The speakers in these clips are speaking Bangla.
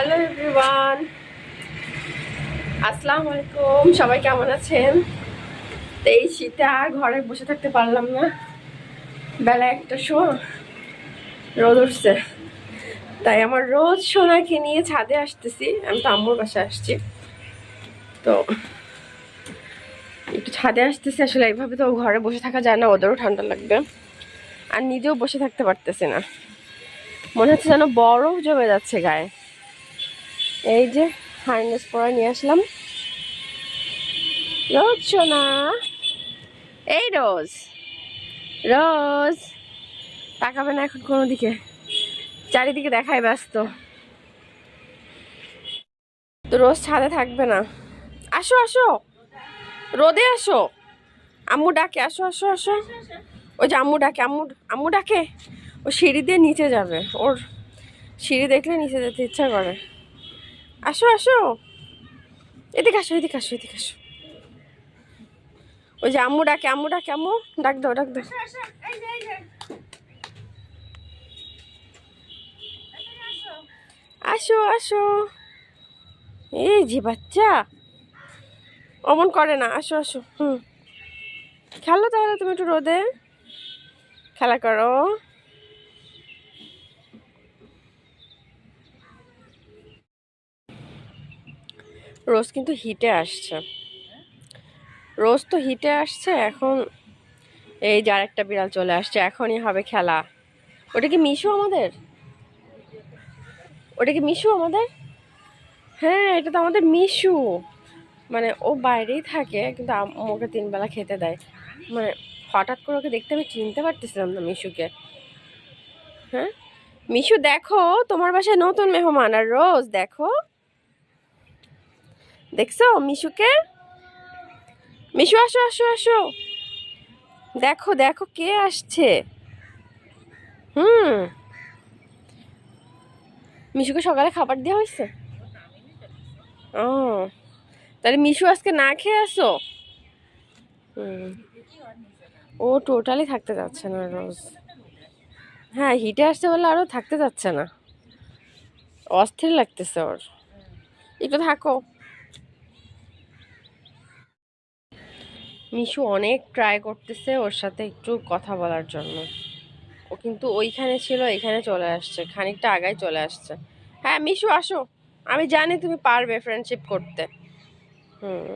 হ্যালো এভরিওয়ান আসসালামু আলাইকুম। সবাই কেমন আছেন? তো এই শীতে আর ঘরে বসে থাকতে পারলাম না। বেলা একটা শো, রোদ উঠছে। তাই আমার রোজ সোনাকে নিয়ে ছাদে আসতেছি। আমি তো আম্মুর বাসায় আসছি। তো একটু ছাদে আসতেছি। আসলে এইভাবে তো ঘরে বসে থাকা যায় না, ওদেরও ঠান্ডা লাগবে। আর নিজেও বসে থাকতে পারতেছি না। মনে হচ্ছে যেন বরফ জমে যাচ্ছে গায়ে। এই যে হার্নেস পরা নিয়ে আসলাম। রোজ, সোনা। এই রোজ। রোজ। তাকাবে না এখন কোনো দিকে। চারিদিকে দেখায় ব্যস্ত। তো রোজ ছাদে থাকবে না। আসো আসো। রোদে আসো। আম্মু ডাকে, আসো আসো আসো। ওই যে আম্মু ডাকে, আম্মু আম্মু ডাকে। ও সিঁড়ি দিয়ে নিচে যাবে। ওর সিঁড়ি দেখলে নিচে যেতে ইচ্ছা করে। আসো আসো। এদিকে আসো এদিকে আসো এদিকে আসো। ওই যে আম্মু ডাকে আম্মু ডাকে, আম্মু। ডাক দাও ডাক দাও। আসো আসো। এই যে বাচ্চা। অমন করে না, আসো আসো। হুম। খেলো তাহলে তুমি একটু রোদে। খেলা করো। রোজ কিন্তু হিটে আসছে। রোজ তো হিটে আসছে, এখন এই যে আরেকটা বিড়াল চলে আসছে, এখনই হবে খেলা। ওটা কি মিশু আমাদের? ওটা কি মিশু আমাদের? হ্যাঁ এটা তো আমাদের মিশু। মানে ও বাইরেই থাকে, কিন্তু আমাকে তিনবেলা খেতে দেয়। মানে হঠাৎ করে ওকে দেখতে আমি চিনতে পারতেছিলাম না মিশুকে। হ্যাঁ? মিশু, দেখো, তোমার বাসায় নতুন মেহমান, আর রোজ দেখো। দেখছ? মিশুকে? মিশু, আসো আসো আসো। দেখো দেখো কে আসছে। হুম। মিশুকে সকালে খাবার দেওয়া হয়েছে? ও। তাহলে মিশু আজকে না খেয়ে আসো? ও টোটালি থাকতে যাচ্ছে না রোজ। হ্যাঁ হিটে আসতে বলে আরও থাকতে যাচ্ছে না। অস্থির লাগতেছে ওর। একটু থাকো। মিশু অনেক ট্রাই করতেছে ওর সাথে একটু কথা বলার জন্য। ও কিন্তু ওইখানে ছিল, এখানে চলে আসছে, খানিকটা আগায় চলে আসছে। হ্যাঁ মিশু, আসো। আমি জানি তুমি পারবে ফ্রেন্ডশিপ করতে। হুম।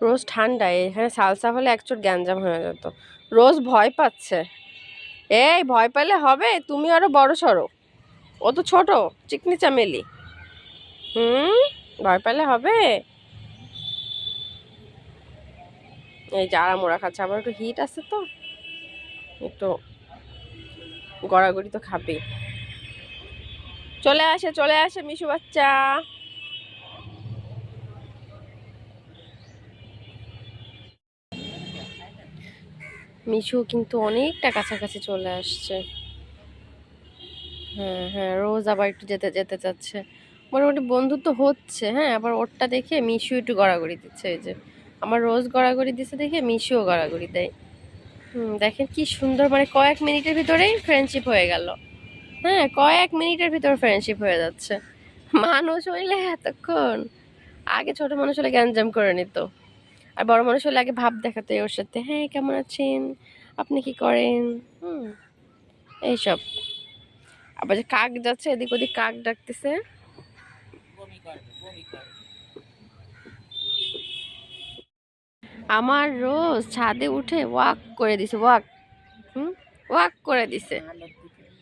রোজ ঠান্ডায় এখানে সালসা হলে একচোট গ্যাঞ্জাম হয়ে যেত। রোজ ভয় পাচ্ছে। এই, ভয় পেলে হবে, তুমি আরও বড় সড়ো। ও তো ছোট চিকনি চামেলি হুম, ভয় পেলে হবে? এই যারা মোড়া খাচ্ছে আবার একটু হিট আছে তো, একটু গড়াগড়ি তো খাবে চলে আসে চলে আসে মিশু বাচ্চা। মিশু কিন্তু অনেকটা কাছাকাছি চলে আসছে। হ্যাঁ হ্যাঁ রোজ আবার একটু যেতে যেতে চাচ্ছে মোটামুটি বন্ধুত্ব হচ্ছে হ্যাঁ আবার ওরটা দেখে মিশু একটু গড়াগড়ি দিচ্ছে, এই যে। আমার রোজ গড়াগড়ি দিচ্ছে দেখে মিশিও গড়াগড়ি দেয়। দেখেন কি সুন্দর মানে কয়েক মিনিটের ভিতরেই ফ্রেন্ডশিপ হয়ে গেল। হ্যাঁ কয়েক মিনিটের ভিতর ফ্রেন্ডশিপ হয়ে যাচ্ছে। মানুষ হইলে এতক্ষণ আগে ছোট মানুষ হলে গ্যাঞ্জাম করে নিত। আর বড় মানুষ হলে আগে ভাব দেখাতো ওর সাথে হ্যাঁ কেমন আছেন? আপনি কি করেন? হুম, এইসব। আবার যে কাক যাচ্ছে, এদিক ওদিক কাক ডাকতেছে। আমার রোজ ছাদে উঠে ওয়াক করে দিছে ওয়াক। হুম? ওয়াক করে দিছে।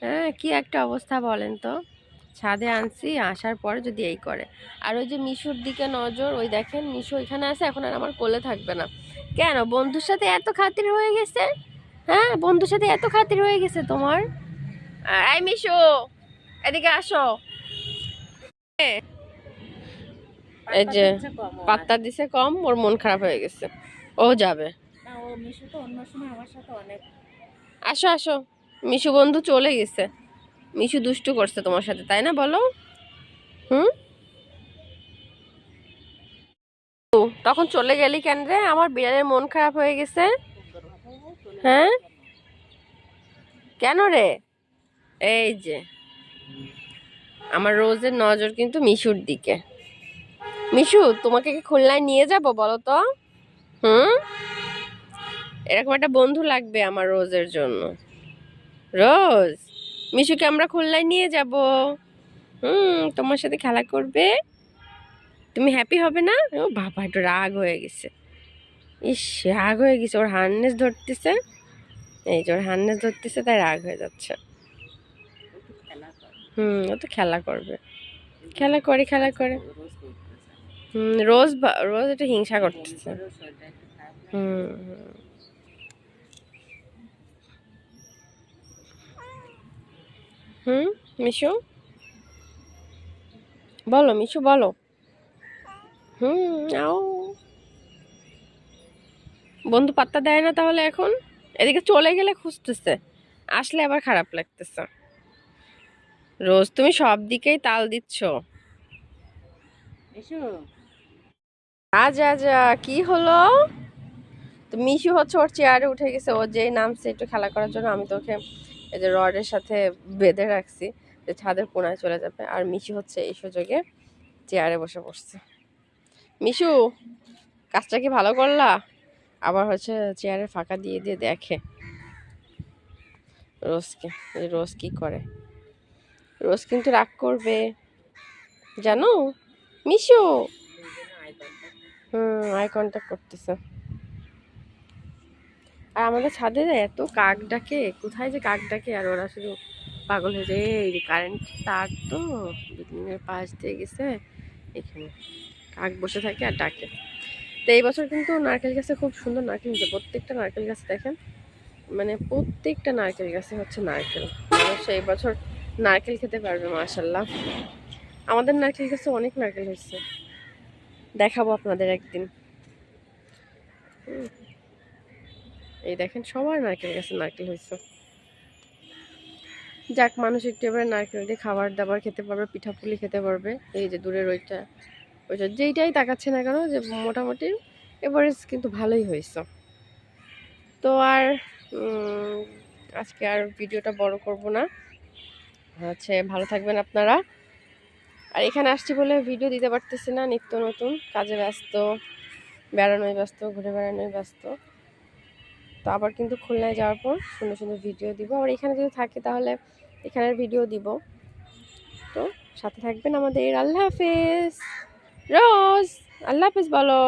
হ্যাঁ কি একটা অবস্থা বলেন তো? ছাদে আনছি আসার পরে যদি এই করে। আর ওই যে মিশুর দিকে নজর ওই দেখেন মিশু এখানে আছে এখন আর আমার কোলে থাকবে না। কেন? বন্ধুর সাথে এত খাতির হয়ে গেছে? হ্যাঁ বন্ধুর সাথে এত খাতির হয়ে গেছে তোমার? এই মিশু এদিকে আসো। এই যে পাত্তা দিছে কম ওর মন খারাপ হয়ে গেছে। ও যাবে। আসো আসো। মিশু বন্ধু চলে গেছে। মিশু দুষ্টু করছে তোমার সাথে তাই না বলো? হুম? তখন চলে গেলি কেন রে? আমার বিড়ালের মন খারাপ হয়ে গেছে। হ্যাঁ? কেন রে? এই যে। আমার রোজের নজর কিন্তু মিশুর দিকে। মিশু তোমাকে কি খুলনায় নিয়ে যাব বলো তো? হুম? এরকম একটা বন্ধু লাগবে আমার রোজের জন্য। রোজ? মিশুকে আমরা খুলনায় নিয়ে যাব। হুম, তোমার সাথে খেলা করবে। তুমি হ্যাপি হবে না? ও বাবা, একটু রাগ হয়ে গেছে। ইস, রাগ হয়ে গেছে। ওর হার্নেস ধরতেছে। এই যে ওর হার্নেস ধরতেছে, তাই রাগ হয়ে যাচ্ছে। হুম, ও তো খেলা করবে। খেলা করে খেলা করে। রোজ রোজ একটু হিংসা করতেছে। হুম হুম। মিশু? বলো মিশু, বলো। হুম, আও। বন্ধু পাত্তা দেয় না তাহলে এখন? এদিকে চলে গেলে খুঁজতেছে। আসলে আবার খারাপ লাগতেছে। রোজ তুমি সব দিকেই তাল দিচ্ছ। এসো আজা আজা কি হলো? তো মিশু হচ্ছে ওর চেয়ারে উঠে গেছে, ও যেই নামছে একটু খেলা করার জন্য, আমি তো ওকে এই যে রডের সাথে বেঁধে রাখছি, যে ছাদের কোনায় চলে যাবে, আর মিশু হচ্ছে এই সুযোগে চেয়ারে বসে পড়ছে। মিশু, কাজটা কি ভালো করলা? আবার হচ্ছে চেয়ারে ফাঁকা দিয়ে দিয়ে দেখে। রোজকে রোজ কি করে? রোজ কিন্তু রাগ করবে। জানো? মিশু! হুম আই কন্ট্যাক্ট করতেছে। আর আমাদের ছাদে এত কাক ডাকে, কোথায় যে কাক ডাকে, আর ওরা শুধু পাগল হয়ে যায় কারেন্ট তার তো, বিল্ডিংয়ের পাশ দিয়ে গেছে, এখানে। কাক বসে থাকে আর ডাকে। তো এই বছর কিন্তু নারকেল গাছে খুব সুন্দর নারকেল হয়েছে। প্রত্যেকটা নারকেল গাছ দেখেন মানে প্রত্যেকটা নারকেল গাছে হচ্ছে নারকেল। এই বছর নারকেল খেতে পারবে মাশাল্লাহ আমাদের নারকেল গাছে অনেক নারকেল হয়েছে। দেখাবো আপনাদের একদিন। এই দেখেন সবার নারকেল গাছে নারকেল হয়েছে। যাক, মানুষ একটু এবারে নারকেল দিয়ে খাবার দাবার খেতে পারবে পিঠাপুলি খেতে পারবে। এই যে দূরের ওইটা ওইটা যেইটাই তাকাচ্ছে না কেন, যে মোটামুটি এভারেজ কিন্তু ভালোই হয়েছে। তো আর আজকে আর ভিডিওটা বড় করব না। হচ্ছে ভালো থাকবেন আপনারা। আর এখানে আসছি বলে ভিডিও দিতে পারতেছি না, নিত্য নতুন, কাজে ব্যস্ত বেড়ানোই ব্যস্ত, ঘুরে বেড়ানোই ব্যস্ত। তো আবার কিন্তু খুলনায় যাওয়ার পর সুন্দর সুন্দর ভিডিও দিব। আবার এখানে যদি থাকে তাহলে এখানের ভিডিও দিব। তো সাথে থাকবেন আমাদের। আল্লাহ হাফেজ। রোজ। আল্লাহ হাফেজ বলো।